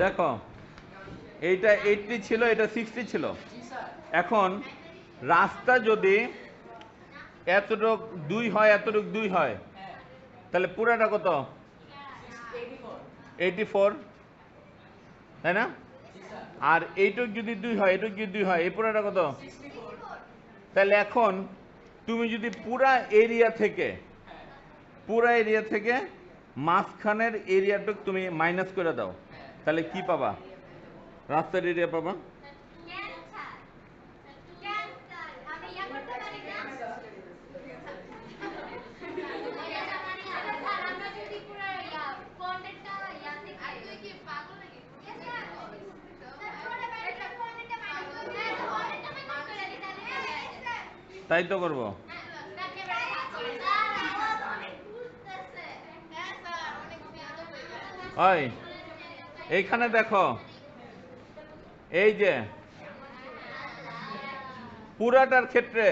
দেখো, এইটা এইটটি ছিল, এটা সিক্সটি ছিল। এখন রাস্তা যদি এতটুক দুই হয়, এতটুক দুই হয়, তাহলে পুরাটা কত? এইটি ফোর তাই না? আর এইটুক যদি দুই হয়, এইটুক যদি দুই হয়, এই পুরাটা কত? তাহলে এখন তুমি যদি পুরা এরিয়া থেকে, পুরা এরিয়া থেকে মাঝখানের এরিয়াটুক তুমি মাইনাস করে দাও। তাহলে কি পাবা? রাস্তার এরিয়া পাবা। তুই। হ্যাঁ, হয়ে তো করব। হ্যাঁ, এইখানে দেখো। এই যে পুরাটার ক্ষেত্রে